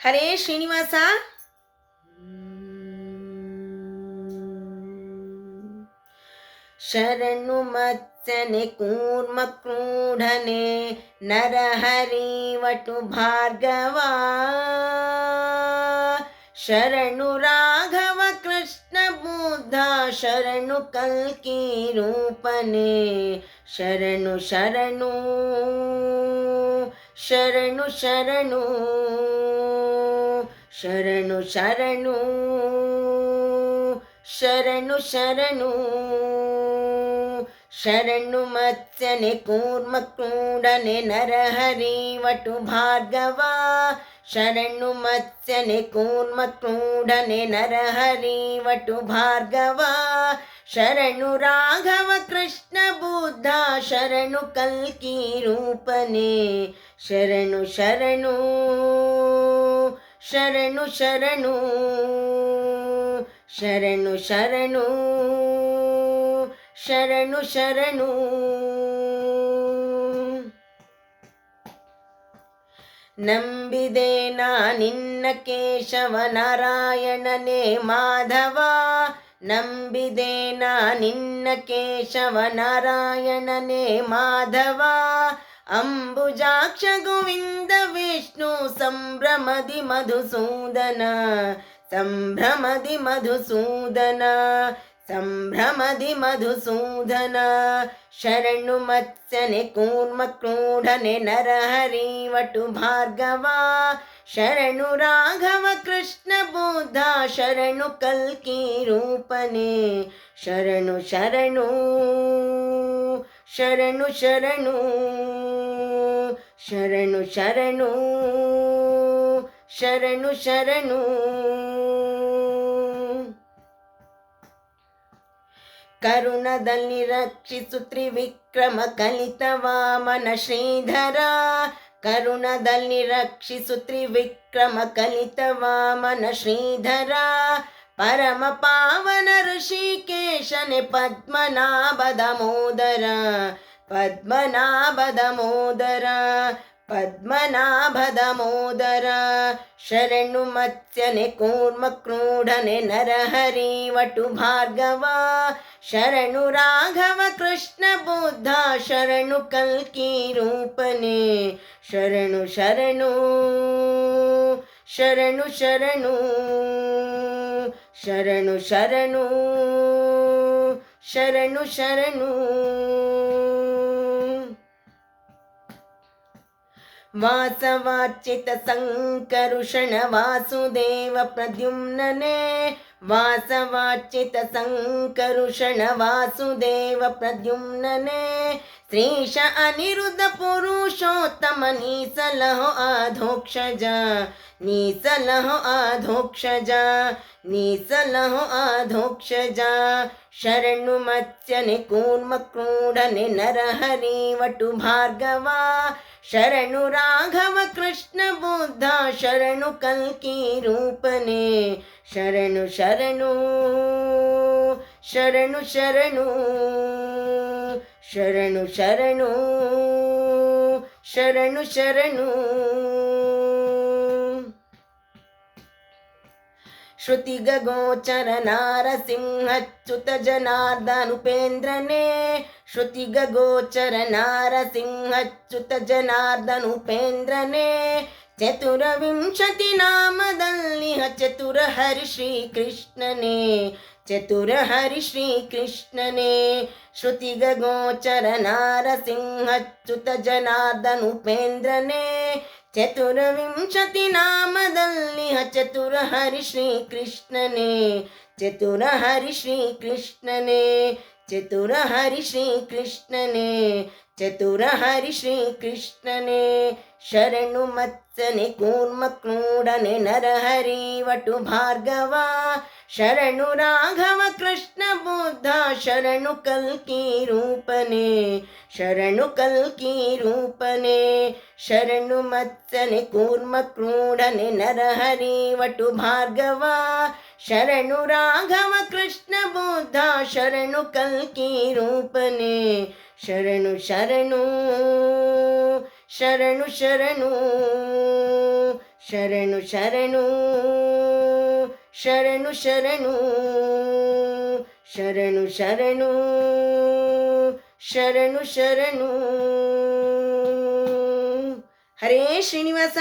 ಹರೇ ಶ್ರೀನಿವಾಸ ಶರಣು ಮತ್ಸನೆ ಕೂರ್ಮ ಕ್ರೂಢನೆ ನರಹರಿ ವಟು ಭಾರ್ಗವ ಶರಣು ರಾಘವ ಕೃಷ್ಣ ಬುದ್ಧ ಶರಣು ಕಲ್ಕಿ ರೂಪನೆ ಶರಣು ಶರಣು ಶರಣು ಶರಣು ಶರಣು ಶರಣು ಶರಣು ಶರಣು ಶರಣು ಮತ್ಸ್ಯನೆ ಕೂರ್ಮ ಕೂಡನೆ ನರಹರಿ ವಟು ಭಾರ್ಗವ ಶರಣು ಮತ್ಸ್ಯನೆ ಕೂರ್ಮ ಕ್ರೂಡನೆ ನರಹರಿ ವಟು ಭಾರ್ಗವ. ಶರಣು ರಾಘವ ಕೃಷ್ಣ ಬುದ್ಧ, ಶರಣು ಕಲ್ಕಿ ರೂಪನೆ. ಶರಣು ಶರಣು ಶರಣು ಶರಣು ಶರಣು ಶರಣು ಶರಣು ಶರಣು. ನಂಬಿದೆ ನಿನ್ನ ಕೇಶವ ನಾರಾಯಣನೇ ಮಾಧವ. ನಂಬಿದೆ ನಿನ್ನ ಕೇಶವ ನಾರಾಯಣನೇ ಮಾಧವ. ಅಂಬುಜಾಕ್ಷ ಗೋವಿಂದ ವಿಷ್ಣು ಸಂಭ್ರಮದಿ ಮಧುಸೂದನ ಸಂಭ್ರಮದಿ ಮಧುಸೂದನ. ಸಂಭ್ರಮದಿ ಮಧುಸೂದನ ಶರಣು ಮತ್ಸನೆ ಕೂರ್ಮ ಕ್ರೂಢನೆ ನರಹರಿ ವಟು ಭಾರ್ಗವ ಶರಣು ರಾಘವ ಕೃಷ್ಣ ಬುದ್ಧ ಶರಣು ಕಲ್ಕಿ ರೂಪನೆ ಶರಣು ಶರಣು ಶರಣು ಶರಣು ಶರಣು ಶರಣು ಶರಣು ಶರಣು ಕರುಣದಲ್ಲಿ ರಕ್ಷಿಸು ತ್ರಿವಿಕ್ರಮ ಕಲಿತ ವಾಮನ ಶ್ರೀಧರ ಕರುಣದಲ್ಲಿ ರಕ್ಷಿಸು ತ್ರಿವಿಕ್ರಮ ಕಲಿತ ವಾಮನ ಶ್ರೀಧರ ಪರಮ ಪಾವನ ಋಷಿಕೇಶನೆ ಪದ್ಮನಾಭದ ಮೋದರ ಪದ್ಮನಾಭದ ಮೋದರ ಪದ್ಮನಾಭದ ಮೋದರ ಶರಣು ಮತ್ಸ್ಯನೆ ಕೂರ್ಮ ಕ್ರೂಢನೆ ನರಹರಿ ವಟು ಭಾರ್ಗವ ಶರಣು ರಾಘವ ಕೃಷ್ಣ ಬುದ್ಧ ಶರಣು ಕಲ್ಕಿ ರೂಪನೆ ಶರಣು ಶರಣು ಶರಣು ಶರಣು ಶರಣು ಶರಣು ಶರಣು ಶರಣು वासवार्चितसङ्करुषण वासुदेव प्रद्युम्नने वासवाचितशङ्करुषणवासुदेव प्रद्युम्नने, श्रीश अनिरुद्ध पुरुषोत्तम नीसलहो आधोक्षज, नीसलहो अधोक्षज शरणुमत्स्य निकूर्मक्रूढनि नरहरि वटु भार्गवा, शरणु राघव कृष्ण कृष्णबुद्धा शरणु कल्की रूपने। ಶರಣು ಶರಣು ಶರಣು ಶರಣು ಶರಣು ಶರಣು ಶರಣು ಶರಣು. ಶ್ರುತಿಗೋಚರ ನಾರಸಿಂಹಚ್ಯುತ ಜನಾರ್ದನುಪೇಂದ್ರನೇ ಶ್ರುತಿಗೋಚರ ನಾರಸಿಂಹಚ್ಯುತ ಜನಾರ್ದನುಪೇಂದ್ರನೇ ಚತುರವಿಂಶತಿ ನಾಮದಲ್ಲಿ ಚತುರ ಹರಿ ಶ್ರೀಕೃಷ್ಣನೇ ಚತುರ ಹರಿ ಶ್ರೀಕೃಷ್ಣನೇ ಶ್ರುತಿಗೋಚರ ನಾರಸಿಂಹಚ್ಯುತ ಜನಾರ್ದನುಪೇಂದ್ರನೇ ಚತುರವಿಂಶತಿ ನಾಮದಲ್ಲಿ ಚತುರ ಹರಿ ಶ್ರೀಕೃಷ್ಣನೇ ಚತುರ ಹರಿ ಶ್ರೀಕೃಷ್ಣನೇ ಚತುರ ಹರಿ ಶ್ರೀಕೃಷ್ಣನೇ ಚತುರ ಹರಿ ಶ್ರೀಕೃಷ್ಣನೇ, ಶರಣು ಮತ್ಸನೆ ಕೂರ್ಮ ಕ್ರೂಢನೆ ನರಹರಿ ವಟು ಭಾರ್ಗವ, ಶರಣು ರಾಘವ ಕೃಷ್ಣ ಬುದ್ಧ ಶರಣು ಕಲ್ಕಿ ರೂಪನೆ, ಶರಣು ಕಲ್ಕಿ ರೂಪನೆ, ಶರಣು ಮತ್ಸನೆ ಕೂರ್ಮ ಕ್ರೂಢನೆ ನರಹರಿ ವಟು ಭಾರ್ಗವ, ಶರಣು ರಾಘವ ಕೃಷ್ಣ ಬುದ್ಧ ಶರಣು ಕಲ್ಕಿ ರೂಪನೆ ಶರಣು ಶರಣು ಶರಣು ಶರಣು ಶರಣು ಶರಣು ಶರಣು ಶರಣು ಶರಣು ಶರಣು ಶರಣು ಶರಣು ಹರೇ ಶ್ರೀನಿವಾಸ